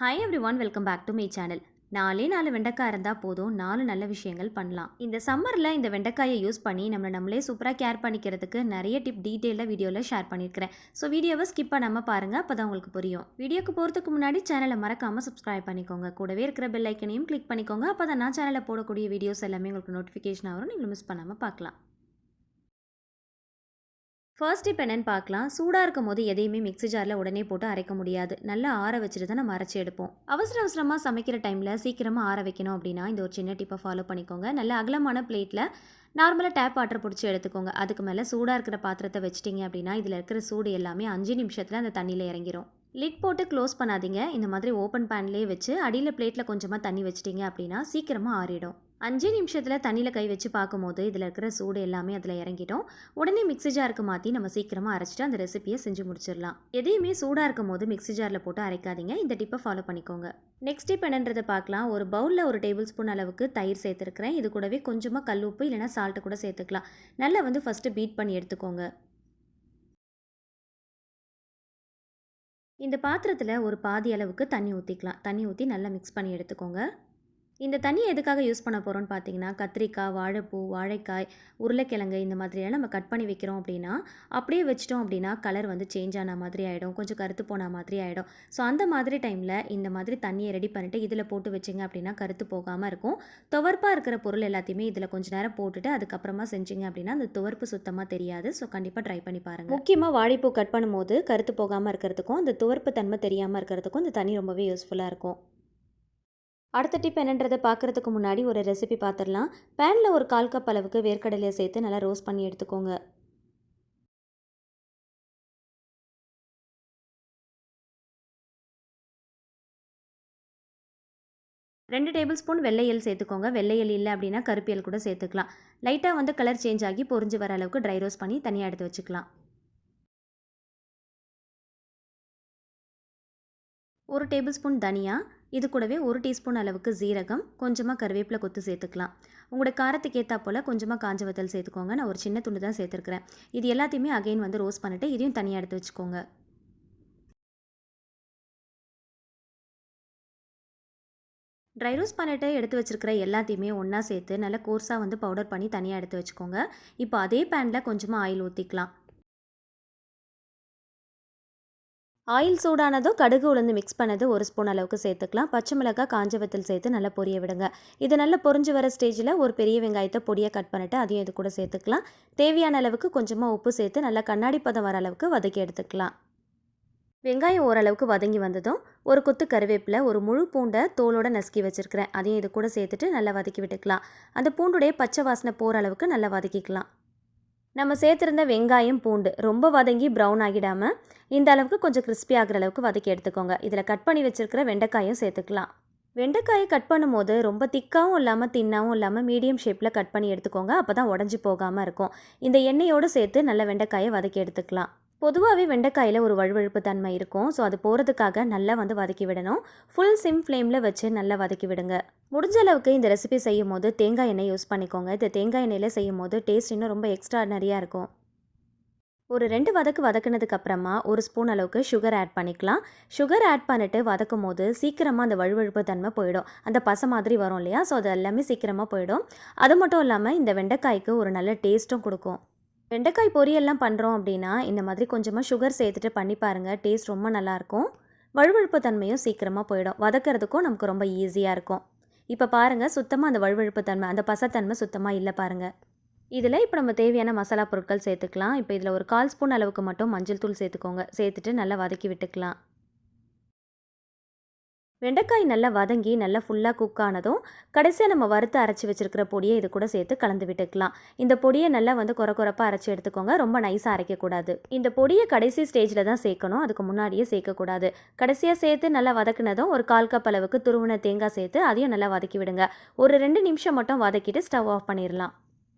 Hi everyone welcome back to my channel நாலே நாலு வெண்டைக்காய் இருந்தால் போதும் நாலு நல்ல விஷயங்கள் பண்ணலாம். இந்த சம்மரில் இந்த வெண்டைக்காயை யூஸ் பண்ணி நம்மளை நம்மளே சூப்பராக கேர் பண்ணிக்கிறதுக்கு நிறைய டிப் டீட்டெயிலாக வீடியோவில் ஷேர் பண்ணியிருக்கிறேன். ஸோ வீடியோவை ஸ்கிப் பண்ணாமல் பாருங்கள் அப்போ தான் உங்களுக்கு புரியும். வீடியோக்கு போகிறதுக்கு முன்னாடி சேனலை மறக்காமல் சப்ஸ்கிரைப் பண்ணிக்கோங்க. கூடவே இருக்கிற பெல் ஐக்கனையும் கிளிக் பண்ணிக்கோங்க. அப்போ தான் நான் சேனலில் போடக்கூடிய வீடியோஸ் எல்லாமே உங்களுக்கு நோட்டிஃபிகேஷன் வரும். நீங்கள் மிஸ் பண்ணாமல் பார்க்கலாம். ஃபர்ஸ்ட் இப்போ என்னென்னு பார்க்கலாம். சூடாக இருக்கும் போது எதையுமே மிக்ஸி ஜாரில் உடனே போட்டு அரைக்க முடியாது. நல்லா ஆற வச்சுட்டு தான் நம்ம அரைச்சி எடுப்போம். அவசர அவசரமாக சமைக்கிற டைமில் சீக்கிரமாக ஆற வைக்கணும் அப்படின்னா இந்த ஒரு சின்ன டிப்பை ஃபாலோ பண்ணிக்கோங்க. நல்ல அகலமான பிளேட்டில் நார்மலாக டேப் வாட்டர் பிடிச்சி எடுத்துக்கோங்க. அதுக்கு மேலே சூடாக இருக்கிற பாத்திரத்தை வச்சிட்டிங்க அப்படின்னா இதில் இருக்கிற சூடு எல்லாமே அஞ்சு நிமிஷத்தில் அந்த தண்ணியில் இறங்கிரும். லிட் போட்டு க்ளோஸ் பண்ணாதீங்க. இந்த மாதிரி ஓப்பன் பேன்லேயே வச்சு அடியில் பிளேட்டில் கொஞ்சமாக தண்ணி வச்சிட்டிங்க அப்படின்னா சீக்கிரமாக ஆறிடும். அஞ்சு நிமிஷத்தில் தண்ணியில் கை வச்சு பார்க்கும்போது இதில் இருக்கிற சூடு எல்லாமே அதில் இறங்கிட்டோம் உடனே மிக்ஸி ஜாருக்கு மாற்றி நம்ம சீக்கிரமாக அரைச்சிட்டு அந்த ரெசிபியை செஞ்சு முடிச்சிடலாம். எதையுமே சூடாக இருக்கும் போது மிக்ஸி ஜாரில் போட்டு அரைக்காதீங்க. இந்த டிப்பை ஃபாலோ பண்ணிக்கோங்க. நெக்ஸ்ட் டிப் என்னன்றதை பார்க்கலாம். ஒரு பவுலில் ஒரு டேபிள் ஸ்பூன் அளவுக்கு தயிர் சேர்த்துருக்கிறேன். இது கூடவே கொஞ்சமாக கல் உப்பு இல்லைனா சால்ட்டு கூட சேர்த்துக்கலாம். நல்லா வந்து ஃபஸ்ட்டு பீட் பண்ணி எடுத்துக்கோங்க. இந்த பாத்திரத்தில் ஒரு பாதி அளவுக்கு தண்ணி ஊற்றிக்கலாம் தண்ணி ஊற்றி நல்லா மிக்ஸ் பண்ணி எடுத்துக்கோங்க. இந்த தண்ணியை எதுக்காக யூஸ் பண்ண போகிறோம்னு பார்த்தீங்கன்னா கத்திரிக்காய் வாழைப்பூ வாழைக்காய் உருளைக்கிழங்கு இந்த மாதிரியெல்லாம் நம்ம கட் பண்ணி வைக்கிறோம் அப்படின்னா அப்படியே வச்சிட்டோம் அப்படின்னா கலர் வந்து சேஞ்ச் ஆன மாதிரி ஆகிடும் கொஞ்சம் கருத்து போன மாதிரி ஆகிடும் ஸோ அந்த மாதிரி டைமில் இந்த மாதிரி தண்ணியை ரெடி பண்ணிவிட்டு இதில் போட்டு வச்சிங்க அப்படின்னா கருத்து போகாமல் இருக்கும். துவர்ப்பாக இருக்கிற பொருள் எல்லாத்தையுமே இதில் கொஞ்சம் நேரம் போட்டுட்டு அதுக்கப்புறமா செஞ்சிங்க அப்படின்னா அந்த துவர்ப்பு சுத்தமாக தெரியாது. ஸோ கண்டிப்பாக ட்ரை பண்ணி பாருங்கள் முக்கியமாக வாழைப்பூ கட் பண்ணும்போது கருத்து போகாமல் இருக்கிறதுக்கும் அந்த துவர்ப்பு தன்மை தெரியாமல் இருக்கிறதுக்கும் இந்த தண்ணி ரொம்பவே யூஸ்ஃபுல்லாக இருக்கும். அடுத்த டிப் என்னன்றதை பார்க்குறதுக்கு முன்னாடி ஒரு ரெசிபி பார்த்துடலாம். பேனில் ஒரு கால் கப் அளவுக்கு வேர்க்கடலையை சேர்த்து நல்லா ரோஸ்ட் பண்ணி எடுத்துக்கோங்க. ரெண்டு டேபிள் ஸ்பூன் வெள்ளையல் சேர்த்துக்கோங்க. வெள்ளையல் இல்லை அப்படின்னா கருப்பியல் கூட சேர்த்துக்கலாம். லைட்டாக வந்து கலர் சேஞ்ச் ஆகி பொறிஞ்சு வர அளவுக்கு ட்ரை ரோஸ்ட் பண்ணி தனியாக எடுத்து வச்சுக்கலாம். ஒரு டேபிள் ஸ்பூன் தனியா இது கூடவே ஒரு டீஸ்பூன் அளவுக்கு ஜீரகம் கொஞ்சமாக கருவேப்பிலை கொத்து சேர்த்துக்கலாம். உங்களோட காரத்துக்கு ஏற்றா போல் கொஞ்சமாக காஞ்ச வத்தல் சேர்த்துக்கோங்க. நான் ஒரு சின்ன துண்டு தான் சேர்த்துருக்குறேன். இது எல்லாத்தையுமே அகைன் வந்து ரோஸ்ட் பண்ணிவிட்டு இதையும் தனியாக எடுத்து வச்சுக்கோங்க. ட்ரை ரோஸ் பண்ணிவிட்டு எடுத்து வச்சுருக்கிற எல்லாத்தையுமே ஒன்றா சேர்த்து நல்லா கோர்ஸாக வந்து பவுடர் பண்ணி தனியாக எடுத்து வச்சுக்கோங்க. இப்போ அதே பேனில் கொஞ்சமாக ஆயில் ஊற்றிக்கலாம் ஆயில் சூடானதும் கடுகு உளுந்து மிக்ஸ் பண்ணது ஒரு ஸ்பூன் அளவுக்கு சேர்த்துக்கலாம். பச்சை மிளகாய் காஞ்ச வத்தல் சேர்த்து நல்லா பொரிய விடுங்க. இது நல்லா பொரிஞ்சு வர ஸ்டேஜில் ஒரு பெரிய வெங்காயத்தை பொடியாக கட் பண்ணிவிட்டு அதையும் இது கூட சேர்த்துக்கலாம். தேவையான அளவுக்கு கொஞ்சமாக உப்பு சேர்த்து நல்லா கண்ணாடி பதம் வர அளவுக்கு வதக்கி எடுத்துக்கலாம். வெங்காயம் ஓரளவுக்கு வதங்கி வந்ததும் ஒரு கொத்து கருவேப்பிலை ஒரு முழு பூண்டை தோலோட நசுக்கி வச்சுருக்கிறேன். அதையும் இது கூட சேர்த்துட்டு நல்லா வதக்கி விட்டுக்கலாம். அந்த பூண்டுடைய பச்சை வாசனை போகிற அளவுக்கு நல்லா வதக்கிக்கலாம். நம்ம சேர்த்துருந்த வெங்காயம் பூண்டு ரொம்ப வதங்கி ப்ரௌன் ஆகிடாமல் இந்த அளவுக்கு கொஞ்சம் கிறிஸ்பி ஆகிற அளவுக்கு வதக்கி எடுத்துக்கோங்க. இதில் கட் பண்ணி வச்சுருக்கிற வெண்டைக்காயும் சேர்த்துக்கலாம். வெண்டைக்காயை கட் பண்ணும்போது ரொம்ப திக்காகவும் இல்லாமல் தின்னாகவும் இல்லாமல் மீடியம் ஷேப்பில் கட் பண்ணி எடுத்துக்கோங்க. அப்போ தான் உடஞ்சி போகாமல் இருக்கும். இந்த எண்ணெயோடு சேர்த்து நல்ல வெண்டைக்காயை வதக்கி எடுத்துக்கலாம். பொதுவாகவே வெண்டைக்காயில் ஒரு வழுவழுப்பு தன்மை இருக்கும். ஸோ அது போகிறதுக்காக நல்லா வந்து வதக்கி விடணும். ஃபுல் சிம் ஃப்ளேமில் வச்சு நல்லா வதக்கி விடுங்க. முடிஞ்ச அளவுக்கு இந்த ரெசிபி செய்யும் போது தேங்காய் எண்ணெய் யூஸ் பண்ணிக்கோங்க. இந்த தேங்காய் எண்ணெயில் செய்யும் போது டேஸ்ட் இன்னும் ரொம்ப எக்ஸ்ட்ராடனரியாக இருக்கும். ஒரு ரெண்டு வதக்கு வதக்குனதுக்கு அப்புறமா ஒரு ஸ்பூன் அளவுக்கு சுகர் ஆட் பண்ணிக்கலாம். சுகர் ஆட் பண்ணிட்டு வதக்கும் போது சீக்கிரமாக அந்த வழுவழுப்பு தன்மை போயிடும். அந்த பசை மாதிரி வரும் இல்லையா? ஸோ அது எல்லாமே சீக்கிரமாக போயிடும். அது மட்டும் இல்லாமல் இந்த வெண்டைக்காய்க்கு ஒரு நல்ல டேஸ்ட்டும் கொடுக்கும். வெண்டைக்காய் பொரியல்லாம் பண்ணுறோம் அப்படின்னா இந்த மாதிரி கொஞ்சமாக சுகர் சேர்த்துட்டு பண்ணி பாருங்கள் டேஸ்ட் ரொம்ப நல்லாயிருக்கும். வழுவழுப்பு தன்மையும் சீக்கிரமாக போயிடும். வதக்கிறதுக்கும் நமக்கு ரொம்ப ஈஸியாக இருக்கும். இப்போ பாருங்கள் சுத்தமாக அந்த வழுவழுப்பு தன்மை அந்த பசத்தன்மை சுத்தமாக இல்லை பாருங்கள் இதில் இப்போ நம்ம தேவையான மசாலா பொருட்கள் சேர்த்துக்கலாம். இப்போ இதில் ஒரு கால் ஸ்பூன் அளவுக்கு மட்டும் மஞ்சள் தூள் சேர்த்துக்கோங்க. சேர்த்துட்டு நல்லா வதக்கி விட்டுக்கலாம். வெண்டைக்காய் நல்லா வதங்கி நல்லா ஃபுல்லாக குக் ஆனதும் கடைசியாக நம்ம வறுத்து அரைச்சி வச்சுருக்கிற பொடியை இது கூட சேர்த்து கலந்து விட்டுக்கலாம். இந்த பொடியை நல்லா வந்து குறை குறைப்பாக அரைச்சி எடுத்துக்கோங்க. ரொம்ப நைஸாக அரைக்கக்கூடாது இந்த பொடியை கடைசி ஸ்டேஜில் தான் சேர்க்கணும். அதுக்கு முன்னாடியே சேர்க்கக்கூடாது கடைசியாக சேர்த்து நல்லா வதக்குனதும் ஒரு கால் கப் அளவுக்கு துருவின தேங்காய் சேர்த்து அதையும் நல்லா வதக்கி விடுங்க. ஒரு ரெண்டு நிமிஷம் மட்டும் வதக்கிட்டு ஸ்டவ் ஆஃப் பண்ணிடலாம்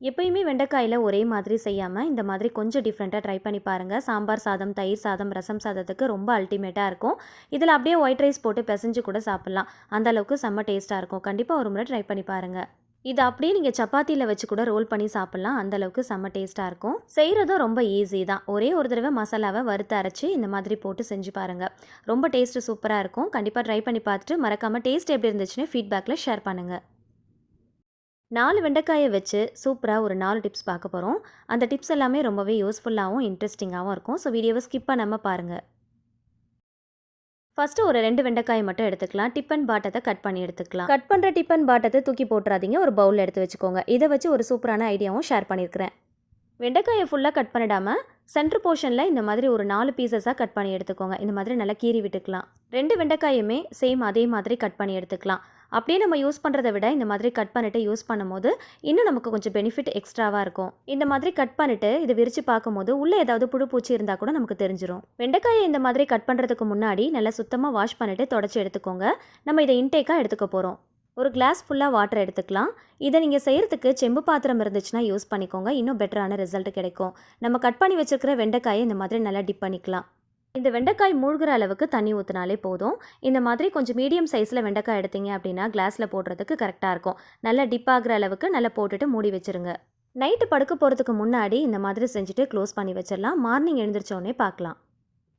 எப்பயுமே வெண்டைக்காயில் ஒரே மாதிரி செய்யாமல் இந்த மாதிரி கொஞ்சம் டிஃப்ரெண்ட்டாக ட்ரை பண்ணி பாருங்கள் சாம்பார் சாதம் தயிர் சாதம் ரசம் சாதத்துக்கு ரொம்ப அல்டிமேட்டாக இருக்கும். இதில் அப்படியே ஒயிட் ரைஸ் போட்டு பிசைஞ்சு கூட சாப்பிட்லாம். அந்த அளவுக்கு செம்ம டேஸ்ட்டாக இருக்கும். கண்டிப்பாக ஒரு முறை ட்ரை பண்ணி பாருங்கள் இது அப்படியே நீங்கள் சப்பாத்தியில் வச்சு கூட ரோல் பண்ணி சாப்பிட்லாம். அந்தளவுக்கு செம்ம டேஸ்ட்டாக இருக்கும். செய்கிறதும் ரொம்ப ஈஸி தான். ஒரே ஒரு தடவை மசாலாவை வறுத்து அரைச்சி இந்த மாதிரி போட்டு செஞ்சு பாருங்கள் ரொம்ப டேஸ்ட்டு சூப்பராக இருக்கும். கண்டிப்பாக ட்ரை பண்ணி பார்த்துட்டு மறக்காமல் டேஸ்ட் எப்படி இருந்துச்சுன்னு ஃபீட்பேக்கில் ஷேர் பண்ணுங்கள் நாலு வெண்டைக்காயை வச்சு சூப்பராக ஒரு நாலு டிப்ஸ் பார்க்க போகிறோம் அந்த டிப்ஸ் எல்லாமே ரொம்பவே யூஸ்ஃபுல்லாகவும் இன்ட்ரெஸ்டிங்காகவும் இருக்கும். ஸோ வீடியோவை ஸ்கிப் பண்ணாமல் பாருங்கள் ஃபஸ்ட்டு ஒரு ரெண்டு வெண்டைக்காயை மட்டும் எடுத்துக்கலாம். டிப்பன் பாட்டத்தை கட் பண்ணி எடுத்துக்கலாம். கட் பண்ணுற டிப்பன் பாட்டத்தை தூக்கி போட்டுறாதீங்க. ஒரு பவுலில் எடுத்து வச்சுக்கோங்க. இதை வச்சு ஒரு சூப்பரான ஐடியாவும் ஷேர் பண்ணியிருக்கிறேன் வெண்டைக்காயை ஃபுல்லாக கட் பண்ணிடாமல் சென்டர் போர்ஷனில் இந்த மாதிரி ஒரு நாலு பீசஸாக கட் பண்ணி எடுத்துக்கோங்க. இந்த மாதிரி நல்லா கீறி விட்டுக்கலாம். ரெண்டு வெண்டைக்காயுமே சேம் அதே மாதிரி கட் பண்ணி எடுத்துக்கலாம். அப்படியே நம்ம யூஸ் பண்ணுறதை விட இந்த மாதிரி கட் பண்ணிவிட்டு யூஸ் பண்ணும்போது இன்னும் நமக்கு கொஞ்சம் பெனிஃபிட் எக்ஸ்ட்ராவாக இருக்கும். இந்த மாதிரி கட் பண்ணிவிட்டு இதை விரித்து பார்க்கும்போது உள்ளே ஏதாவது புழு பூச்சி இருந்தால் கூட நமக்கு தெரிஞ்சிடும் வெண்டைக்காயை இந்த மாதிரி கட் பண்ணுறதுக்கு முன்னாடி நல்லா சுத்தமாக வாஷ் பண்ணிவிட்டு தொடச்சி எடுத்துக்கோங்க. நம்ம இதை இன்டேக்காக எடுத்துக்க போகிறோம் ஒரு கிளாஸ் ஃபுல்லாக வாட்டர் எடுத்துக்கலாம். இதை நீங்கள் செய்கிறதுக்கு செம்பு பாத்திரம் இருந்துச்சுன்னா யூஸ் பண்ணிக்கோங்க. இன்னும் பெட்டரான ரிசல்ட் கிடைக்கும். நம்ம கட் பண்ணி வச்சுருக்கிற வெண்டைக்காயை இந்த மாதிரி நல்லா டிப் பண்ணிக்கலாம். இந்த வெண்டைக்காய் மூழ்கிற அளவுக்கு தண்ணி ஊற்றினாலே போதும். இந்த மாதிரி கொஞ்சம் மீடியம் சைஸில் வெண்டைக்காய் எடுத்தீங்க அப்படின்னா கிளாஸில் போடுறதுக்கு கரெக்டாக இருக்கும். நல்லா டிப் ஆகிற அளவுக்கு நல்லா போட்டுட்டு மூடி வச்சுருங்க. நைட்டு படுக்க போகிறதுக்கு முன்னாடி இந்த மாதிரி செஞ்சுட்டு க்ளோஸ் பண்ணி வச்சிடலாம். மார்னிங் எழுந்திரிச்சோடனே பார்க்கலாம்.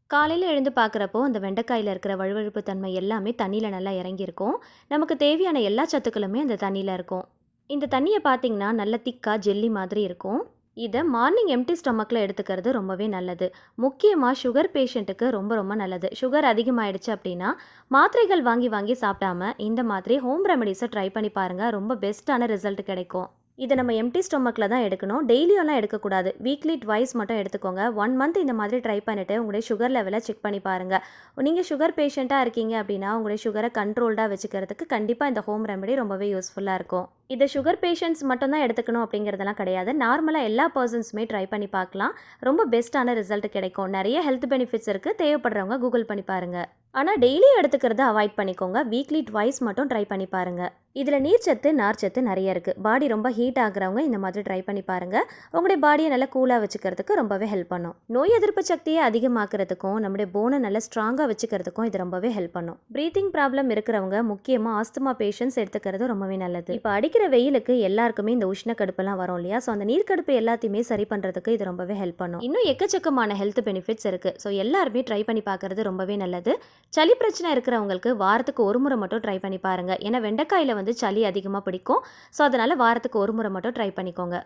காலையில் எழுந்து பார்க்குறப்போ அந்த வெண்டைக்காயில் இருக்கிற வழுவழுப்பு தன்மை எல்லாமே தண்ணியில் நல்லா இறங்கியிருக்கும். நமக்கு தேவையான எல்லா சத்துக்களுமே அந்த தண்ணியில் இருக்கும். இந்த தண்ணியை பார்த்தீங்கன்னா நல்ல திக்காக ஜெல்லி மாதிரி இருக்கும். இதை மார்னிங் எம்டி ஸ்டொமக்கில் எடுத்துக்கிறது ரொம்பவே நல்லது. முக்கியமாக சுகர் பேஷண்ட்டுக்கு ரொம்ப ரொம்ப நல்லது. சுகர் அதிகமாகிடுச்சு அப்படின்னா மாத்திரைகள் வாங்கி வாங்கி சாப்பிடாம இந்த மாதிரி ஹோம் ரெமடிஸை ட்ரை பண்ணி பாருங்கள் ரொம்ப பெஸ்ட்டான ரிசல்ட் கிடைக்கும். இதை நம்ம எம்டி ஸ்டொமக்கில் தான் எடுக்கணும். டெய்லியெல்லாம் எடுக்கக்கூடாது. வீக்லி ட்வைஸ் மட்டும் எடுத்துக்கோங்க. ஒன் மந்த் இந்த மாதிரி ட்ரை பண்ணிவிட்டு உங்களுடைய சுகர் லெவலை செக் பண்ணி பாருங்கள் நீங்கள் சுகர் பேஷண்ட்டாக இருக்கீங்க அப்படின்னா உங்களுடைய சுகரை கண்ட்ரோல்டாக வச்சுக்கிறதுக்கு கண்டிப்பாக இந்த ஹோம் ரெமெடி ரொம்பவே யூஸ்ஃபுல்லாக இருக்கும். இதை சுகர் பேஷண்ட்ஸ் மட்டும்தான் எடுத்துக்கணும் அப்படிங்கிறதெல்லாம் கிடையாது. நார்மலாக எல்லா பர்சன்ஸுமே ட்ரை பண்ணி பார்க்கலாம். ரொம்ப பெஸ்ட்டான ரிசல்ட் கிடைக்கும். நிறைய ஹெல்த் பெனிஃபிட்ஸ் இருக்குது தேவைப்படுறவங்க கூகுள் பண்ணி பாருங்கள் ஆனால் டெய்லி எடுத்துக்கிறத அவாய்ட் பண்ணிக்கோங்க. வீக்லி ட்வைஸ் மட்டும் ட்ரை பண்ணி பாருங்கள் இதில் நீர்ச்சத்து நார்ச்சத்து நிறைய இருக்குது பாடி ரொம்ப ஹீட் ஆகுறவங்க இந்த மாதிரி ட்ரை பண்ணி பாருங்கள் உங்களுடைய பாடியை நல்லா கூலாக வச்சுக்கிறதுக்கு ரொம்பவே ஹெல்ப் பண்ணும். நோய் எதிர்ப்பு சக்தியை அதிகமாக்குறதுக்கும் நம்முடைய போனை நல்லா ஸ்ட்ராங்காக வச்சுக்கிறதுக்கும் இது ரொம்பவே ஹெல்ப் பண்ணும். ப்ரீத்திங் ப்ராப்ளம் இருக்கிறவங்க முக்கியமாக ஆஸ்துமா பேஷண்ட்ஸ் எடுத்துக்கிறது ரொம்பவே நல்லது. இப்போ அடிக்கிற வெயிலுக்கு எல்லாருக்குமே இந்த உஷ்ண கடுப்பெல்லாம் வரும் இல்லையா? ஸோ அந்த நீர்க்கடுப்பு எல்லாத்தையுமே சரி பண்ணுறதுக்கு இது ரொம்பவே ஹெல்ப் பண்ணும். இன்னும் எக்கச்சக்கமான ஹெல்த் பெனிஃபிட்ஸ் இருக்குது ஸோ எல்லாருமே ட்ரை பண்ணி பார்க்கறது ரொம்பவே நல்லது. சளி பிரச்சனை இருக்கிறவங்களுக்கு வாரத்துக்கு ஒரு முறை மட்டும் ட்ரை பண்ணி பாருங்கள் ஏன்னா வெண்டைக்காயில் வந்து சளி அதிகமாக பிடிக்கும். ஸோ அதனால் வாரத்துக்கு ஒரு முறை மட்டும் ட்ரை பண்ணிக்கோங்க.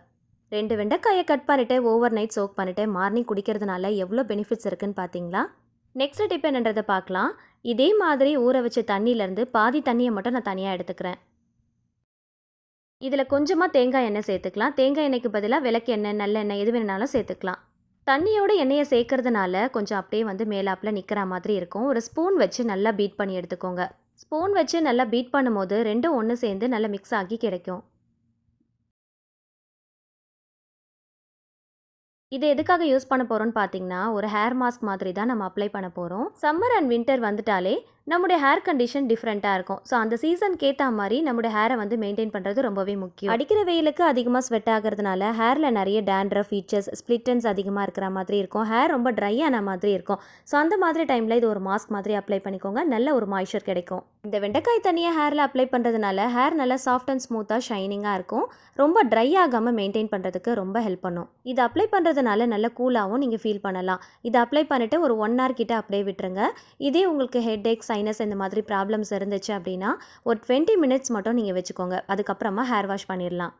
ரெண்டு வெண்டைக்காயை கட் பண்ணிவிட்டு ஓவர் நைட் சோக் பண்ணிவிட்டு மார்னிங் குடிக்கிறதுனால எவ்வளோ பெனிஃபிட்ஸ் இருக்குன்னு பார்த்தீங்களா நெக்ஸ்ட் டிப் என்னன்றதை பார்க்கலாம் இதே மாதிரி ஊற வச்ச தண்ணியிலேருந்து பாதி தண்ணியை மட்டும் நான் தனியாக எடுத்துக்கிறேன். இதில் கொஞ்சமாக தேங்காய் எண்ணெய் சேர்த்துக்கலாம். தேங்காய் எண்ணெய்க்கு பதிலாக விளக்கு எண்ணெய் நல்லெண்ணெய் எது வேணாலும் சேர்த்துக்கலாம். தண்ணியோட எண்ணெயை சேர்க்கறதுனால கொஞ்சம் அப்படியே வந்து மேலாப்பில் நிற்கிற மாதிரி இருக்கும். ஒரு ஸ்பூன் வச்சு நல்லா பீட் பண்ணி எடுத்துக்கோங்க. ஸ்பூன் வச்சு நல்லா பீட் பண்ணும்போது ரெண்டும் ஒன்று சேர்ந்து நல்லா மிக்ஸ் ஆகி கிடைக்கும். இது எதுக்காக யூஸ் பண்ண போகிறோம்னு பார்த்தீங்கன்னா ஒரு ஹேர் மாஸ்க் மாதிரி தான் நம்ம அப்ளை பண்ண போகிறோம் சம்மர் அண்ட் வின்டர் வந்துட்டாலே நம்முடைய ஹேர் கண்டிஷன் டிஃப்ரெண்ட்டாக இருக்கும். ஸோ அந்த சீசனுக்கு ஏற்ற மாதிரி நம்முடைய ஹேரை வந்து மெயின்டைன் பண்ணுறது ரொம்பவே முக்கியம். அடிக்கிற வெயிலுக்கு அதிகமாக ஸ்வெட் ஆகிறதுனால ஹேரில் நிறைய டேண்ட்ரஃப் ஃபீச்சர்ஸ் ஸ்ப்ளிட்டன்ஸ் அதிகமாக இருக்கிற மாதிரி இருக்கும். ஹேர் ரொம்ப ட்ரை ஆன மாதிரி இருக்கும். ஸோ அந்த மாதிரி டைமில் இது ஒரு மாஸ்க் மாதிரி அப்ளை பண்ணிக்கோங்க. நல்ல ஒரு மாய்ச்சர் கிடைக்கும். இந்த வெண்டைக்காய் தண்ணியை ஹேரில் அப்ளை பண்ணுறதுனால ஹேர் நல்லா சாஃப்ட் அண்ட் ஸ்மூத்தாக ஷைனிங்காக இருக்கும். ரொம்ப ட்ரை ஆகாமல் மெயின்டைன் பண்ணுறதுக்கு ரொம்ப ஹெல்ப் பண்ணும். இது அப்ளை பண்ணுறதுனால நல்ல கூலாகவும் நீங்கள் ஃபீல் பண்ணலாம். இதை அப்ளை பண்ணிவிட்டு ஒரு ஒன் ஹவர் கிட்டே அப்படியே விட்டுருங்க. இதே உங்களுக்கு ஹெட் ஏக் சைனஸ் இந்த மாதிரி ப்ராப்ளம்ஸ் இருந்துச்சு அப்படின்னா ஒரு டுவெண்ட்டி மினிட்ஸ் மட்டும் நீங்கள் வச்சுக்கோங்க. அதுக்கப்புறமா ஹேர் வாஷ் பண்ணிடலாம்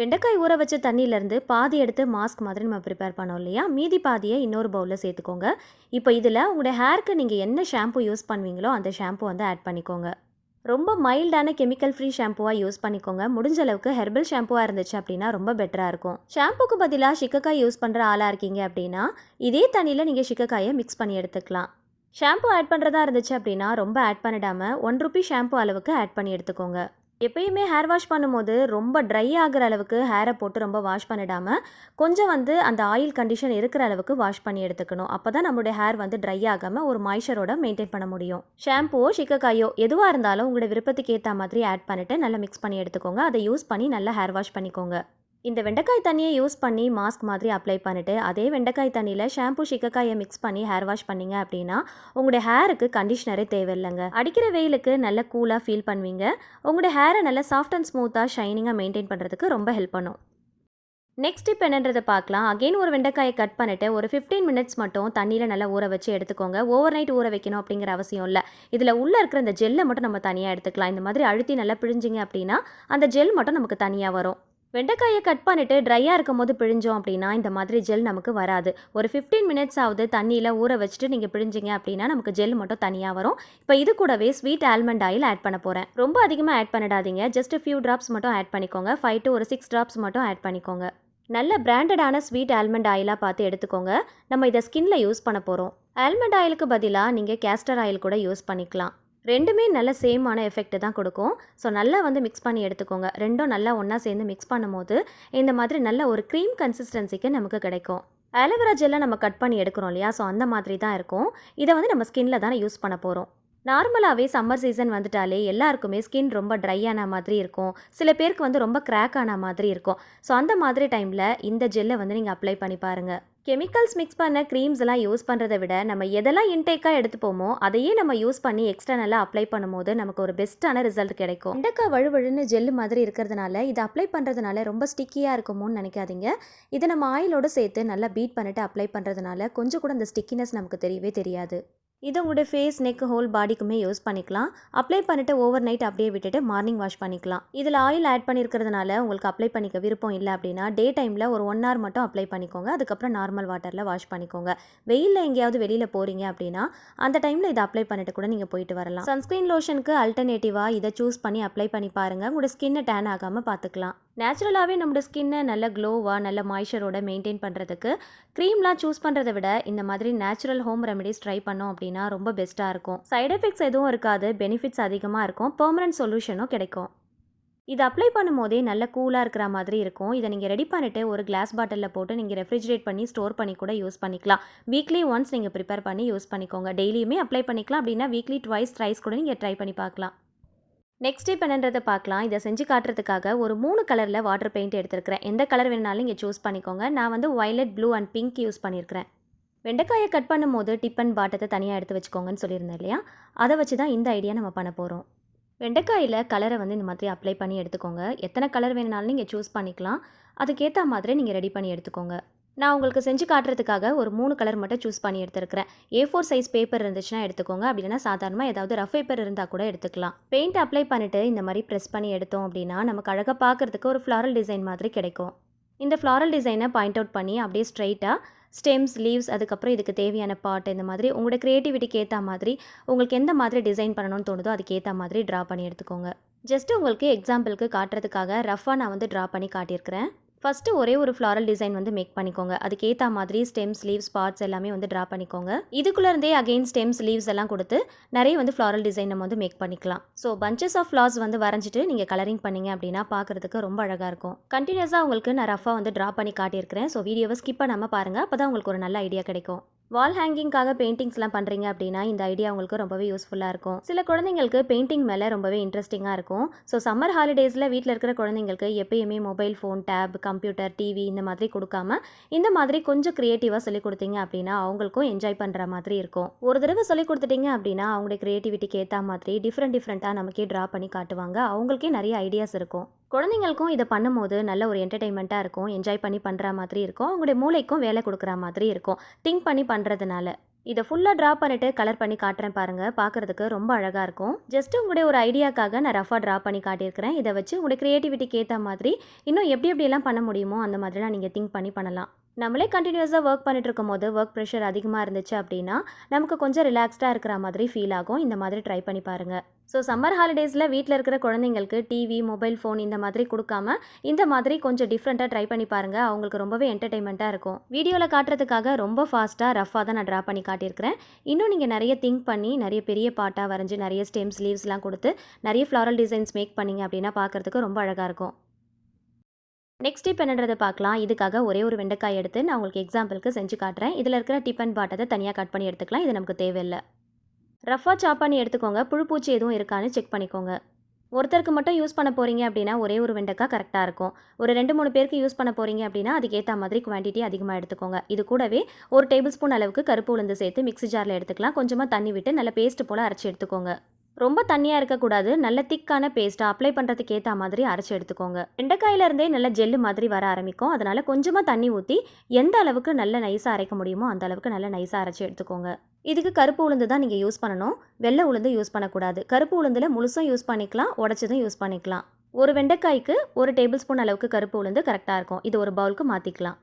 வெண்டைக்காய் ஊற வச்ச தண்ணியிலேருந்து பாதி எடுத்து மாஸ்க் மாதிரி நம்ம ப்ரிப்பேர் பண்ணோம் இல்லையா? மீதி பாதியை இன்னொரு பவுலில் சேர்த்துக்கோங்க. இப்போ இதில் உங்களோட ஹேருக்கு நீங்கள் என்ன ஷாம்பு யூஸ் பண்ணுவீங்களோ அந்த ஷாம்பு வந்து ஆட் பண்ணிக்கோங்க. ரொம்ப மைல்டான கெமிக்கல் ஃப்ரீ ஷாம்புவாக யூஸ் பண்ணிக்கோங்க. முடிஞ்ச அளவுக்கு ஹெர்பல் ஷாம்புவாக இருந்துச்சு அப்படின்னா ரொம்ப பெட்டராக இருக்கும். ஷாம்புக்கு பதிலாக சிக்கக்காய் யூஸ் பண்ணுற ஆளாக இருக்கீங்க அப்படின்னா இதே தண்ணியில் நீங்கள் சிக்கக்காயை மிக்ஸ் பண்ணி எடுத்துக்கலாம். ஷாம்பு ஆட் பண்ணுறதா இருந்துச்சு அப்படின்னா ரொம்ப ஆட் பண்ணிடாமல் ஒன் ருபி ஷாம்பு அளவுக்கு ஆட் பண்ணி எடுத்துக்கோங்க. எப்பயுமே ஹேர் வாஷ் பண்ணும்போது ரொம்ப ட்ரை ஆகிற அளவுக்கு ஹேரை போட்டு ரொம்ப வாஷ் பண்ணிடாமல் கொஞ்சம் வந்து அந்த ஆயில் கண்டிஷன் இருக்கிற அளவுக்கு வாஷ் பண்ணி எடுத்துக்கணும். அப்போ தான் நம்மளுடைய ஹேர் வந்து ட்ரை ஆகாமல் ஒரு மாய்ச்சரோட மெயின்டைன் பண்ண முடியும். ஷாம்புவோ சிக்கக்காயோ எதுவாக இருந்தாலும் உங்களோட விருப்பத்துக்கு ஏற்ற மாதிரி ஆட் பண்ணிவிட்டு நல்லா மிக்ஸ் பண்ணி எடுத்துக்கோங்க. அதை யூஸ் பண்ணி நல்லா ஹேர் வாஷ் பண்ணிக்கோங்க. இந்த வெண்டைக்காய் தண்ணியை யூஸ் பண்ணி மாஸ்க் மாதிரி அப்ளை பண்ணிவிட்டு அதே வெண்டைக்காய் தண்ணியில் ஷாம்பு சிக்கக்காயை மிக்ஸ் பண்ணி ஹேர் வாஷ் பண்ணீங்க அப்படின்னா உங்களுடைய ஹேருக்கு கண்டிஷ்னரே தேவையில்லைங்க. அடிக்கிற வெயிலுக்கு நல்ல கூலாக ஃபீல் பண்ணுவீங்க. உங்களுடைய ஹேரை நல்லா சாஃப்ட் அண்ட் ஸ்மூத்தாக ஷைனிங்காக மெயின்டைன் பண்ணுறதுக்கு ரொம்ப ஹெல்ப் பண்ணும். நெக்ஸ்ட் டிப் என்னன்றதை பார்க்கலாம். அகெயின் ஒரு வெண்டைக்காயை கட் பண்ணிவிட்டு ஒரு ஃபிஃப்டீன் மினிட்ஸ் மட்டும் தண்ணியில் நல்லா ஊற வச்சு எடுத்துக்கோங்க. ஓவர் நைட் ஊற வைக்கணும் அப்படிங்கிற அவசியம் இல்லை. இதில் உள்ளே இருக்கிற இந்த ஜெல்லை மட்டும் நம்ம தனியாக எடுத்துக்கலாம். இந்த மாதிரி அழுத்தி நல்லா பிழிஞ்சிங்க அப்படின்னா அந்த ஜெல் மட்டும் நமக்கு தனியாக வரும். வெண்டைக்காயை கட் பண்ணிவிட்டு ட்ரையாக இருக்கும் போது பிழிஞ்சோம் அப்படின்னா இந்த மாதிரி ஜெல் நமக்கு வராது. ஒரு ஃபிஃப்டீன் மினிட்ஸ் ஆகுது தண்ணியில் ஊற வச்சுட்டு நீங்கள் பிழிஞ்சிங்க அப்படின்னா நமக்கு ஜெல் மட்டும் தனியாக வரும். இப்போ இது கூடவே ஸ்வீட் ஆல்மண்ட் ஆயில் ஆட் பண்ண போகிறேன் ரொம்ப அதிகமாக ஆட் பண்ணிடாதீங்க. ஜஸ்ட் ஃபியூ ட்ராப்ஸ் மட்டும் ஆட் பண்ணிக்கோங்க. ஃபைவ் டு ஒரு சிக்ஸ் ட்ராப்ஸ் மட்டும் ஆட் பண்ணிக்கோங்க. நல்ல பிராண்டடான ஸ்வீட் ஆல்மண்ட் ஆயிலாக பார்த்து எடுத்துக்கோங்க. நம்ம இதை ஸ்கின்ல யூஸ் பண்ண போகிறோம் ஆல்மண்ட் ஆயிலுக்கு பதிலாக நீங்கள் கேஸ்டர் ஆயில் கூட யூஸ் பண்ணிக்கலாம். ரெண்டுமே நல்ல சேமான எஃபெக்ட் தான் கொடுக்கும். ஸோ நல்லா வந்து மிக்ஸ் பண்ணி எடுத்துக்கோங்க. ரெண்டும் நல்லா ஒன்றா சேர்ந்து மிக்ஸ் பண்ணும்போது இந்த மாதிரி நல்ல ஒரு க்ரீம் கன்சிஸ்டன்சிக்கு நமக்கு கிடைக்கும். ஆலோவேரா ஜெல்லை நம்ம கட் பண்ணி எடுக்கிறோம் இல்லையா? ஸோ அந்த மாதிரி தான் இருக்கும். இதை வந்து நம்ம ஸ்கின்ல தானே யூஸ் பண்ண போகிறோம் நார்மலாகவே சம்மர் சீசன் வந்துட்டாலே எல்லாருக்குமே ஸ்கின் ரொம்ப ட்ரை ஆன மாதிரி இருக்கும். சில பேருக்கு வந்து ரொம்ப கிராக் ஆன மாதிரி இருக்கும். ஸோ அந்த மாதிரி டைமில் இந்த ஜெல்லை வந்து நீங்கள் அப்ளை பண்ணி பாருங்கள் கெமிக்கல்ஸ் மிக்ஸ் பண்ண க்ரீம்ஸ் எல்லாம் யூஸ் பண்ணுறதை விட நம்ம எதெல்லாம் இன்டேக்காக எடுத்துப்போமோ அதையே நம்ம யூஸ் பண்ணி எக்ஸ்டர்னலாக அப்ளை பண்ணும்போது நமக்கு ஒரு பெஸ்ட்டான ரிசல்ட் கிடைக்கும். இண்டக்கா வழுவழுன்னு ஜெல்லு மாதிரி இருக்கிறதுனால இதை அப்ளை பண்ணுறதுனால ரொம்ப ஸ்டிக்கியாக இருக்குமோன்னு நினைக்காதீங்க. இதை நம்ம ஆயிலோடு சேர்த்து நல்லா பீட் பண்ணிட்டு அப்ளை பண்ணுறதுனால கொஞ்சம் கூட அந்த ஸ்டிக்கினஸ் நமக்கு தெரியவே தெரியாது. இது உங்களுடைய ஃபேஸ் நெக் ஹோல் பாடிக்குமே யூஸ் பண்ணிக்கலாம். அப்ளை பண்ணிவிட்டு ஓவர் நைட் அப்படியே விட்டுட்டு மார்னிங் வாஷ் பண்ணிக்கலாம். இதில் ஆயில் ஆட் பண்ணியிருக்கிறதுனால உங்களுக்கு அப்ளை பண்ணிக்க விருப்பம் இல்லை அப்படின்னா டே டைமில் ஒரு ஒன் ஹவர் மட்டும் அப்ளை பண்ணிக்கோங்க. அதுக்கப்புறம் நார்மல் வாட்டரில் வாஷ் பண்ணிக்கோங்க. வெயிலில் எங்கேயாவது வெளியில் போகிறீங்க அப்படின்னா அந்த டைமில் இதை அப்ளை பண்ணிட்டு கூட நீங்கள் போயிட்டு வரலாம். சன்ஸ்க்ரீன் லோஷனுக்கு அல்டர்னேட்டிவாக இதை சூஸ் பண்ணி அப்ளை பண்ணி பாருங்கள் உங்களோட ஸ்கின்னை டேன் ஆகாமல் பார்த்துக்கலாம். நேச்சுரலாகவே நம்மளோட ஸ்கின்னை நல்ல க்ளோவாக நல்ல மாய்ச்சரோட மெயின்டைன் பண்ணுறதுக்கு க்ரீம்லாம் சூஸ் பண்ணுறதை விட இந்த மாதிரி நேச்சுரல் ஹோம் ரெமெடிஸ் ட்ரை பண்ணோம் அப்படின்னா ரொம்ப பெஸ்ட்டாக இருக்கும். சைட் எஃபெக்ட்ஸ் எதுவும் இருக்காது பெனிஃபிட்ஸ் அதிகமாக இருக்கும் பெர்மனன்ட் சொல்யூஷனும் கிடைக்கும். இது அப்ளை பண்ணும்போதே நல்ல கூலாக இருக்கிற மாதிரி இருக்கும். இதை நீங்கள் ரெடி பண்ணிவிட்டு ஒரு கிளாஸ் பாட்டிலில் போட்டு நீங்கள் ரெஃப்ரிஜரேட் பண்ணி ஸ்டோர் பண்ணி கூட யூஸ் பண்ணிக்கலாம். வீக்லி ஒன்ஸ் நீங்கள் ப்ரிப்பேர் பண்ணி யூஸ் பண்ணிக்கோங்க. டெய்லியுமே அப்ளை பண்ணிக்கலாம். அப்படின்னா வீக்லி ட்வைஸ் ட்ரைஸ் கூட நீங்கள் ட்ரை பண்ணி பார்க்கலாம். நெக்ஸ்ட் இப்போ என்னன்றதை பார்க்கலாம். இதை செஞ்சு காட்டுறதுக்காக ஒரு மூணு கலரில் வாட்டர் பெயிண்ட் எடுத்துருக்கிறேன். எந்த கலர் வேணாலும் இங்கே சூஸ் பண்ணிக்கோங்க. நான் வந்து violet blue and pink use பண்ணியிருக்கிறேன் வெண்டைக்காயை கட் பண்ணும்போது டிப்பன் பாட்டத்தை தனியாக எடுத்து வச்சுக்கோங்கன்னு சொல்லியிருந்தேன் இல்லையா? அதை வச்சு தான் இந்த ஐடியா நம்ம பண்ண போகிறோம் வெண்டைக்காயில் கலரை வந்து இந்த மாதிரி அப்ளை பண்ணி எடுத்துக்கோங்க. எத்தனை கலர் வேணுனாலும் நீங்கள் சூஸ் பண்ணிக்கலாம். அதுக்கேற்ற மாதிரி நீங்கள் ரெடி பண்ணி எடுத்துக்கோங்க. நான் உங்களுக்கு செஞ்சு காட்டுறதுக்காக ஒரு மூணு கலர் மட்டும் சூஸ் பண்ணி எடுத்துருக்கிறேன். ஏ ஃபோர் சைஸ் பேப்பர் இருந்துச்சுன்னா எடுத்துக்கோங்க. அப்படின்னா இல்லைன்னா சாதாரணமாக ஏதாவது ரஃப் பேப்பர் இருந்தால் கூட எடுத்துக்கலாம். பெயிண்ட் அப்ளை பண்ணிவிட்டு இந்த மாதிரி ப்ரெஸ் பண்ணி எடுத்தோம் அப்படின்னா நமக்கு அழகாக பார்க்குறதுக்கு ஒரு ஃப்ளாரல் டிசைன் மாதிரி கிடைக்கும். இந்த ஃப்ளாரல் டிசைனை பாயிண்ட் அவுட் பண்ணி அப்படியே ஸ்ட்ரைட்டாக ஸ்டெம்ஸ் லீவ்ஸ் அதுக்கப்புறம் இதுக்கு தேவையான பாட்டு இந்த மாதிரி உங்களோட க்ரியேட்டிவிட்டிக்கு ஏற்ற மாதிரி உங்களுக்கு எந்த மாதிரி டிசைன் பண்ணணும்னு தோணுதோ அதுக்கேற்ற மாதிரி ட்ரா பண்ணி எடுத்துக்கோங்க. ஜஸ்ட் உங்களுக்கு எக்ஸாம்பிளுக்கு காட்டுறதுக்காக ரஃபாக நான் வந்து ட்ரா பண்ணி காட்டியிருக்கிறேன். ஃபஸ்ட்டு ஒரே ஒரு ஃப்ளாரல் டிசைன் வந்து மேக் பண்ணிக்கோங்க. அதுக்கேற்ற மாதிரி ஸ்டெம்ஸ் லீவ்ஸ் பார்ட்ஸ் எல்லாமே வந்து ட்ரா பண்ணிக்கோங்க. இதுக்குள்ளே இருந்தே அகெயின் ஸ்டெம்ஸ் லீவ்ஸ் எல்லாம் கொடுத்து நிறைய வந்து ஃப்ளாரல் டிசைன் நம்ம வந்து மேக் பண்ணிக்கலாம். ஸோ பஞ்சஸ் ஆஃப் ஃப்ளார்ஸ் வந்து வரைஞ்சிட்டு நீங்கள் கலரிங் பண்ணீங்க அப்படின்னா பார்க்குறதுக்கு ரொம்ப அழகாக இருக்கும். கண்டினியூஸாக உங்களுக்கு நான் ரஃபாக வந்து ட்ரா பண்ணி காட்டியிருக்கிறேன். ஸோ வீடியோவை ஸ்கிப் பண்ணாமல் பாருங்கள் அப்போ தான் உங்களுக்கு ஒரு நல்ல ஐடியா கிடைக்கும். வால் ஹேங்கிங்காக பெயிண்டிங்ஸ்லாம் பண்ணுறீங்க அப்படின்னா இந்த ஐடியா உங்களுக்கு ரொம்பவே யூஸ்ஃபுல்லாக இருக்கும். சில குழந்தைங்களுக்கு பெயிண்டிங் மேலே ரொம்பவே இன்ட்ரெஸ்டிங்காக இருக்கும். ஸோ சம்மர் ஹாலிடேஸில் வீட்டில் இருக்கிற குழந்தைங்களுக்கு எப்பயுமே mobile phone tab computer TV இந்த மாதிரி கொடுக்காம இந்த மாதிரி கொஞ்சம் க்ரியேட்டிவாக சொல்லி கொடுத்தீங்க அப்படின்னா அவங்களுக்கும் என்ஜாய் பண்ணுற மாதிரி இருக்கும். ஒரு தடவை சொல்லி கொடுத்துட்டீங்க அப்படின்னா அவங்களுடைய க்ரியேட்டிவிட்டிக்கு ஏற்ற மாதிரி டிஃப்ரெண்ட் டிஃப்ரெண்ட்டாக நமக்கே ட்ரா பண்ணி காட்டுவாங்க. அவங்களுக்கே நிறைய ஐடியாஸ் இருக்கும். குழந்தைங்களுக்கும் இதை பண்ணும்போது நல்ல ஒரு என்டர்டைன்மெண்ட்டாக இருக்கும். என்ஜாய் பண்ணி பண்ணுற மாதிரி இருக்கும். அவங்களுடைய மூளைக்கும் வேலை கொடுக்குற மாதிரி இருக்கும். திங்க் பண்ணி பண்ணுறதுனால இதை ஃபுல்லாக ட்ரா பண்ணிட்டு கலர் பண்ணி காட்டுறேன் பாருங்கள் பார்க்குறதுக்கு ரொம்ப அழகாக இருக்கும். ஜஸ்ட் உங்களுடைய ஒரு ஐடியாக்காக நான் ரஃபாக ட்ரா பண்ணி காட்டியிருக்கிறேன். இதை வச்சு உங்களுடைய க்ரியேட்டிவிட்டிக்கு ஏற்ற மாதிரி இன்னும் எப்படி எப்படியெல்லாம் பண்ண முடியுமோ அந்த மாதிரிலாம் நீங்கள் திங்க் பண்ணி பண்ணலாம். நம்மளே கண்டினியூஸாக ஒர்க் பண்ணிட்டு இருக்கும் போது ஒர்க் ப்ரெஷர் அதிகமாக இருந்துச்சு அப்படின்னா நமக்கு கொஞ்சம் ரிலாக்ஸ்டாக இருக்கிற மாதிரி ஃபீல் ஆகும். இந்த மாதிரி ட்ரை பண்ணி பாருங்கள் ஸோ சம்மர் ஹாலிடேஸில் வீட்டில் இருக்கிற குழந்தைங்களுக்கு டிவி மொபைல் ஃபோன் இந்த மாதிரி கொடுக்காம இந்த மாதிரி கொஞ்சம் டிஃப்ரெண்ட்டாக ட்ரை பண்ணி பாருங்கள் அவங்களுக்கு ரொம்பவே என்டர்டைன்மெண்ட்டாக இருக்கும். வீடியோவில் காட்டுறதுக்காக ரொம்ப ஃபாஸ்ட்டாக ரஃபாக தான் நான் ட்ரா பண்ணி காட்டியிருக்கிறேன். இன்னும் நீங்கள் நிறைய திங்க் பண்ணி நிறைய பெரிய பாட்டாக வரைஞ்சி நிறைய ஸ்டெம்ஸ் லீவ்ஸ்லாம் கொடுத்து நிறைய ஃப்ளாரல் டிசைன்ஸ் மேக் பண்ணீங்க அப்படின்னா பார்க்குறதுக்கு ரொம்ப அழகாக இருக்கும். நெக்ஸ்ட் டிப் என்னன்றதை பார்க்கலாம். இதுக்காக ஒரே ஒரு வெண்டைக்காய் எடுத்து நான் உங்களுக்கு எக்ஸாம்பிளுக்கு செஞ்சு காட்டுறேன். இதில் இருக்கிற டிப் அண்ட் பாட்டத்தை தனியாக கட் பண்ணி எடுத்துக்கலாம். இது நமக்கு தேவையில்லை. ரஃபாக சாப் பண்ணி எடுத்துக்கோங்க. புழுப்பூச்சி எதுவும் இருக்கான்னு செக் பண்ணிக்கோங்க. ஒருத்தருக்கு மட்டும் யூஸ் பண்ண போகிறீங்க அப்படின்னா ஒரே ஒரு வெண்டைக்காய் கரெக்டாக இருக்கும். ஒரு ரெண்டு மூணு பேருக்கு யூஸ் பண்ண போகிறீங்க அப்படின்னா அதுக்கேற்ற மாதிரி குவான்டிட்டி அதிகமாக எடுத்துக்கோங்க. இது கூடவே ஒரு டேபிள் ஸ்பூன் அளவுக்கு கருப்பு உளுந்து சேர்த்து மிக்ஸி ஜாரில் எடுத்துக்கலாம். கொஞ்சமாக தண்ணி விட்டு நல்ல பேஸ்ட் போல் அரைச்சி எடுத்துக்கோங்க. ரொம்ப தண்ணியாக இருக்கக்கூடாது. நல்ல திக்கான பேஸ்ட்டை அப்ளை பண்ணுறதுக்கு ஏற்ற மாதிரி அரைச்சி எடுத்துக்கோங்க. வெண்டைக்காயிலேருந்தே நல்ல ஜெல்லு மாதிரி வர ஆரம்பிக்கும். அதனால் கொஞ்சமாக தண்ணி ஊற்றி எந்த அளவுக்கு நல்ல நைஸாக அரைக்க முடியுமோ அந்த அளவுக்கு நல்ல நைஸாக அரைச்சி எடுத்துக்கோங்க. இதுக்கு கருப்பு உளுந்து தான் நீங்கள் யூஸ் பண்ணணும். வெள்ளை உளுந்து யூஸ் பண்ணக்கூடாது. கருப்பு உளுந்தில் முழுசும் யூஸ் பண்ணிக்கலாம். உடச்சதும் யூஸ் பண்ணிக்கலாம். ஒரு வெண்டைக்காய்க்கு ஒரு டேபிள் ஸ்பூன் அளவுக்கு கருப்பு உளுந்து கரெக்டாக இருக்கும். இது ஒரு பவுலுக்கு மாற்றிக்கலாம்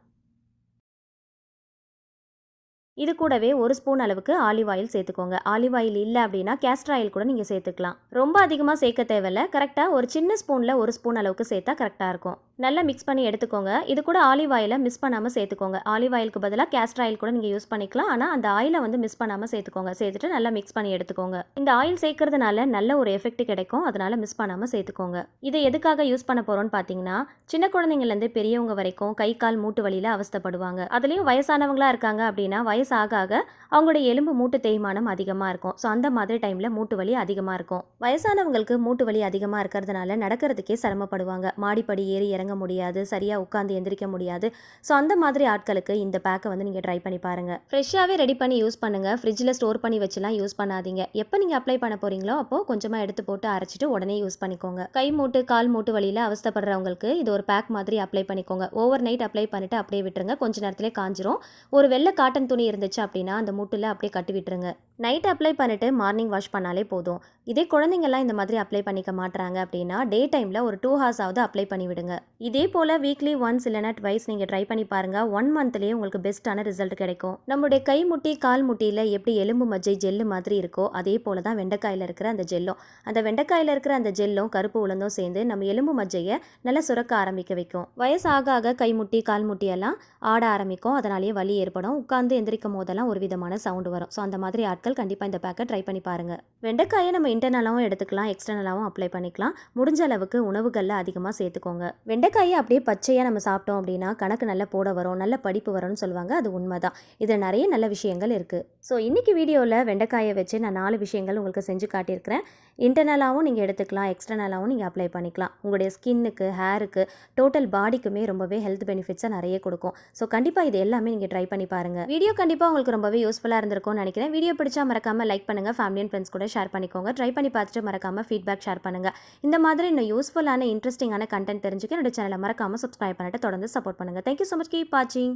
இது கூடவே ஒரு ஸ்பூன் அளவுக்கு ஆலிவ் ஆயில் சேர்த்துக்கோங்க. ஆலிவ் ஆயில் இல்லை அப்படின்னா கேஸ்டர் ஆயில் கூட நீங்கள் சேர்த்துக்கலாம். ரொம்ப அதிகமாக சேர்க்க தேவையில்ல. கரெக்டாக ஒரு சின்ன ஸ்பூனில் ஒரு ஸ்பூன் அளவுக்கு சேர்த்தா கரெக்டாக இருக்கும். நல்லா மிக்ஸ் பண்ணி எடுத்துக்கோங்க. இது கூட ஆலிவ் ஆயிலை மிஸ் பண்ணாமல் சேர்த்துக்கோங்க. ஆலிவ் ஆயிலுக்கு பதிலாக கேஸ்டர் ஆயில் கூட நீங்கள் யூஸ் பண்ணிக்கலாம். ஆனால் அந்த ஆயிலை வந்து மிஸ் பண்ணாமல் சேர்த்துக்கோங்க. சேர்த்துட்டு நல்லா மிக்ஸ் பண்ணி எடுத்துக்கோங்க. இந்த ஆயில் சேர்க்கறதுனால நல்ல ஒரு எஃபெக்ட் கிடைக்கும். அதனால மிஸ் பண்ணாமல் சேர்த்துக்கோங்க. இதை எதுக்காக யூஸ் பண்ண போகிறோம்னு பார்த்தீங்கன்னா சின்ன குழந்தைங்கள்லேருந்து பெரியவங்க வரைக்கும் கை கால் மூட்டு வழியில் அவஸ்தைப்படுவாங்க. அதுலேயும் வயசானவங்களா இருக்காங்க அப்படின்னா வயசு ஆக ஆக அவங்களோட எலும்பு மூட்டு தேய்மானம் அதிகமாக இருக்கும். ஸோ அந்த மாதிரி டைமில் மூட்டு வலி அதிகமாக இருக்கும். வயசானவங்களுக்கு மூட்டு வலி அதிகமாக இருக்கிறதுனால நடக்கிறதுக்கே சிரமப்படுவாங்க. மாடிப்படி ஏறி இறங்க முடியாது சரியாக உட்காந்து எந்திரிக்க முடியாது. ஸோ அந்த மாதிரி ஆட்களுக்கு இந்த பேக்கை வந்து நீங்கள் ட்ரை பண்ணி பாருங்கள் ஃப்ரெஷ்ஷாகவே ரெடி பண்ணி யூஸ் பண்ணுங்கள் ஃப்ரிட்ஜில் ஸ்டோர் பண்ணி வச்சுலாம் யூஸ் பண்ணாதீங்க. எப்போ நீங்கள் அப்ளை பண்ண போகிறீங்களோ அப்போது கொஞ்சமாக எடுத்து போட்டு அரைச்சிட்டு உடனே யூஸ் பண்ணிக்கோங்க. கை மூட்டு கால் மூட்டு வலியில் அவஸ்தப்படுறவங்களுக்கு இது ஒரு பேக் மாதிரி அப்ளை பண்ணிக்கோங்க. ஓவர் நைட் அப்ளை பண்ணிவிட்டு அப்படியே விட்டுருங்க. கொஞ்ச நேரத்திலே காஞ்சிரும். ஒரு வெள்ளை காட்டன் துணி இருந்துச்சு அப்படின்னா அந்த மூட்டில் அப்படியே கட்டி விட்டுருங்க. நைட் அப்ளை பண்ணிவிட்டு மார்னிங் வாஷ் பண்ணாலே போதும். இதே குழந்தைங்கள்லாம் இந்த மாதிரி அப்ளை பண்ணிக்க மாட்டுறாங்க அப்படின்னா டே டைமில் ஒரு டூ ஹார்ஸ் ஆகுது அப்ளை பண்ணி விடுங்க. இதே போல் வீக்லி ஒன்ஸ் இல்லைனா ட்வைஸ் நீங்கள் ட்ரை பண்ணி பாருங்கள் ஒன் மந்த்லேயே உங்களுக்கு பெஸ்ட்டான ரிசல்ட் கிடைக்கும். நம்மளுடைய கை முட்டி கால் முட்டியில் எப்படி எலும்பு மஜ்ஜை ஜெல்லு மாதிரி இருக்கோ அதே போல் தான் வெண்டைக்காயில் இருக்கிற அந்த ஜெல்லும். அந்த வெண்டைக்காயில் இருக்கிற அந்த ஜெல்லும் கருப்பு உளுந்தும் சேர்ந்து நம்ம எலும்பு மஜ்ஜையை நல்லா சுரக்க ஆரம்பிக்க வைக்கும். வயசு ஆக ஆக கை முட்டி கால் முட்டியெல்லாம் ஆட ஆரம்பிக்கும். அதனாலேயே வலி ஏற்படும். உட்காந்து எந்திரிக்கும் போதெல்லாம் ஒரு விதமான சவுண்டு வரும். ஸோ அந்த மாதிரி ஆட்கள் கண்டிப்பாக இந்த பேக்கை ட்ரை பண்ணி பாருங்கள் வெண்டைக்காயை நம்ம இன்டர்னலாகவும் எடுத்துக்கலாம் எக்ஸ்டர்னலாகவும் அப்ளை பண்ணிக்கலாம். முடிஞ்ச அளவுக்கு உணவுகளில் அதிகமாக சேர்த்துக்கோங்க. வெண்டைக்காயை அப்படியே பச்சையாக நம்ம சாப்பிட்டோம் அப்படின்னா கணக்கு நல்ல போட வரும் நல்ல படிப்பு வரும்னு சொல்லுவாங்க. அது உண்மைதான். இதில் நிறைய நல்ல விஷயங்கள் இருக்குது ஸோ இன்றைக்கி வீடியோவில் வெண்டைக்காயை வச்சு நான் நாலு விஷயங்கள் உங்களுக்கு செஞ்சு காட்டியிருக்கிறேன். இன்டர்னலாகவும் நீங்கள் எடுத்துக்கலாம் எக்ஸ்டர்னலாகவும் நீங்கள் அப்ளை பண்ணிக்கலாம். உங்களுடைய ஸ்கின்னுக்கு ஹேருக்கு டோட்டல் பாடிக்குமே ரொம்பவே ஹெல்த் பெனிஃபிட்ஸை நிறைய கொடுக்கும். ஸோ கண்டிப்பாக இது எல்லாமே நீங்கள் ட்ரை பண்ணி பாருங்கள் வீடியோ கண்டிப்பாக கண்டிப்பாக உங்களுக்கு ரொம்பவே யூஸ்ஃபுல்லாக இருந்திருக்கும்னு நினைக்கிறேன். வீடியோ பிடிச்சா மறக்காமல் லைக் பண்ணுங்கள் ஃபேமிலி அண்ட் ஃப்ரெண்ட்ஸ் கூட ஷேர் பண்ணிக்கோங்க. ட்ரை பண்ணி பார்த்துட்டு மறக்காமல் ஃபீட்பேக் ஷேர் பண்ணுங்கள் இந்த மாதிரி இன்னும் யூஸ்ஃபுல்லான இன்ட்ரெஸ்டிங்கான கண்டென்ட் தெரிஞ்சுக்க என்னோட சேனலை மறக்காமல் சப்ஸ்கிரைப் பண்ணிட்டு தொடர்ந்து சப்போர்ட் பண்ணுங்கள் தேங்க்யூ ஸோ மச் கீப் வாட்சிங்